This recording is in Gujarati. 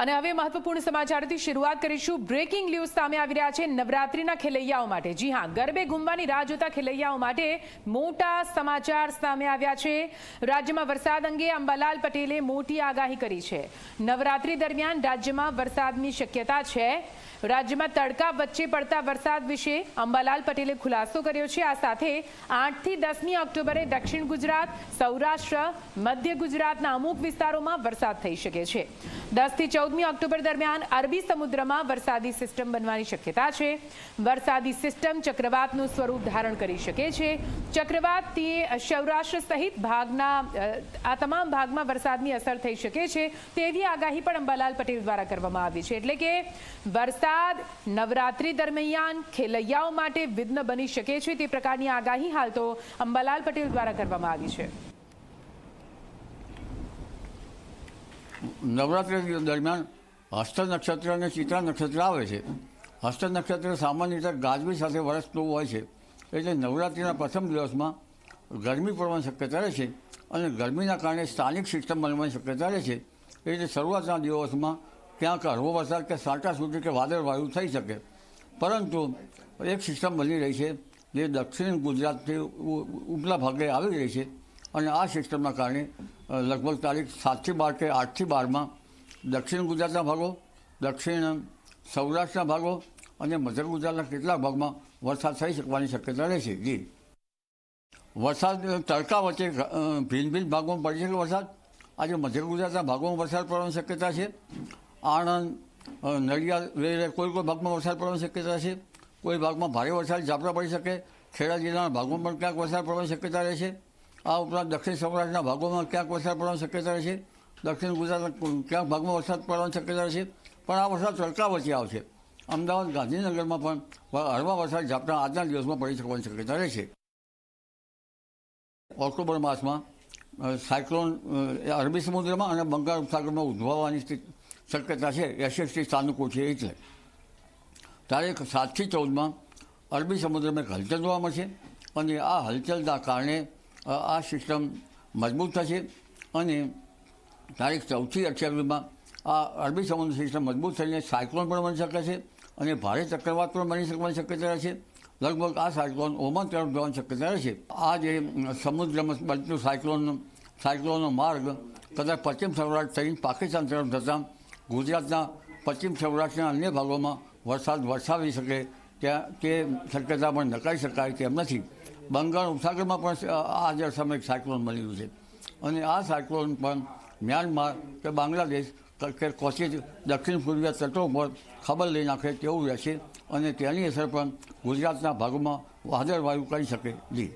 અને હવે મહત્વપૂર્ણ સમાચારથી શરૂઆત કરીશું. બ્રેકિંગ ન્યૂઝ સામે આવી રહ્યા છે નવરાત્રીના ખેલૈયાઓ માટે. જી હા, ગરબે ઘૂમવાની રાહ જોતા ખેલૈયાઓ માટે મોટા સમાચાર સામે આવ્યા છે. રાજ્યમાં વરસાદ અંગે અંબાલાલ પટેલે મોટી આગાહી કરી છે. નવરાત્રી દરમિયાન રાજ્યમાં વરસાદની શક્યતા છે. રાજ્યમાં તડકા વચ્ચે પડતા વરસાદ વિશે અંબાલાલ પટેલે ખુલાસો કર્યો છે. આ સાથે આઠથી દસમી ઓક્ટોબરે દક્ષિણ ગુજરાત, સૌરાષ્ટ્ર, મધ્ય ગુજરાતના અમુક વિસ્તારોમાં વરસાદ થઈ શકે છે. દસથી ચૌદમી ઓક્ટોબર દરમિયાન અરબી સમુદ્રમાં વરસાદી સિસ્ટમ બનવાની શક્યતા છે. વરસાદી સિસ્ટમ ચક્રવાતનું સ્વરૂપ ધારણ કરી શકે છે. ચક્રવાત તે સૌરાષ્ટ્ર સહિત ભાગના આ તમામ ભાગમાં વરસાદની અસર થઈ શકે છે. તેવી આગાહી પણ અંબાલાલ પટેલ દ્વારા કરવામાં આવી છે. એટલે કે, વરસાદ નવરાત્રી દરમિયાન ખેલૈયાઓ માટે વિઘ્ન બની શકે છે. તે પ્રકારની આગાહી હાલ તો અંબાલાલ પટેલ દ્વારા કરવામાં આવી છે. નવરાત્રિ દરમિયાન હસ્ત નક્ષત્ર અને ચિત્રા નક્ષત્ર આવે છે. હસ્ત નક્ષત્ર સામાન્ય રીતે ગાજવી સાથે વરસતું હોય છે. એટલે નવરાત્રિના પ્રથમ દિવસમાં ગરમી પડવાની શક્યતા રહે છે અને ગરમીના કારણે સ્થાનિક સિસ્ટમ બનવાની શક્યતા રહે છે. એટલે શરૂઆતના દિવસમાં ક્યાંક હળવો વરસાદ કે સાટા સુધી કે વાદળ વાયુ થઈ શકે. પરંતુ એક સિસ્ટમ બની રહી છે જે દક્ષિણ ગુજરાતથી ઉપલા ભાગે આવી રહી છે અને આ સિસ્ટમના કારણે લગભગ તારીખ સાતથી બાર કે આઠથી બારમાં દક્ષિણ ગુજરાતના ભાગો, દક્ષિણ સૌરાષ્ટ્રના ભાગો અને મધ્ય ગુજરાતના કેટલાક ભાગમાં વરસાદ થઈ શકવાની શક્યતા રહેશે જી. વરસાદ તડકા વચ્ચે ભિન્ન ભિન્ન ભાગોમાં પડી શકે વરસાદ. આજે મધ્ય ગુજરાતના ભાગોમાં વરસાદ પડવાની શક્યતા છે. આણંદ નડિયાદ વગેરે કોઈ કોઈ ભાગમાં વરસાદ પડવાની શક્યતા છે. કોઈ ભાગમાં ભારે વરસાદ ઝાપટા પડી શકે. ખેડા જિલ્લાના ભાગોમાં પણ ક્યાંક વરસાદ પડવાની શક્યતા રહેશે આ ઉપરાંત દક્ષિણ સૌરાષ્ટ્રના ભાગોમાં ક્યાંક વરસાદ પડવાની શક્યતા રહેશે દક્ષિણ ગુજરાતના ક્યાંક ભાગમાં વરસાદ પડવાની શક્યતા રહેશે પણ આ વરસાદ તડકા વચ્ચે આવશે. અમદાવાદ, ગાંધીનગરમાં પણ હળવા વરસાદ ઝાપટા આજના દિવસમાં પડી શકવાની શક્યતા રહેશે ઓક્ટોબર માસમાં સાયક્લોન અરબી સમુદ્રમાં અને બંગાળ ઉપસાગરમાં ઉદ્ભવવાની શક્યતા છે. એસએસટી સાનુકૂળ છે એટલે. તારીખ સાતથી ચૌદમાં અરબી સમુદ્રમાં હલચલ જોવા મળશે અને આ હલચલના કારણે આ સિસ્ટમ મજબૂત થશે અને તારીખ ચૌદથી અઠ્યાવીસમાં આ અરબી સમુદ્ર સિસ્ટમ મજબૂત થઈને સાયક્લોન પણ બની શકે છે અને ભારે ચક્રવાત પણ બની શકવાની શક્યતા રહેશે લગભગ આ સાયક્લોન ઓમાન તરફ જવાની શક્યતા રહેશે આ જે સમુદ્રમાં બનતું સાયક્લોન, સાયક્લોનનો માર્ગ કદાચ પશ્ચિમ સૌરાષ્ટ્ર થઈને પાકિસ્તાન તરફ જતાં ગુજરાતના પશ્ચિમ સૌરાષ્ટ્રના અન્ય ભાગોમાં વરસાદ વરસાવી શકે, ત્યાં તે શક્યતા પણ નકારી શકાય તેમ નથી. બંગાળ ઉપસાગરમાં પણ આ જે સમયે સાયક્લોન બનેલું છે. અને આ સાયક્લોન પણ મ્યાનમાર કે બાંગ્લાદેશ કે- કે કોશિશ દક્ષિણ પૂર્વીય તટો પર ખબર લઈ નાખે તેવું રહેશે અને તેની અસર પણ ગુજરાતના ભાગોમાં વાદળવાયુ કરી શકે. જી.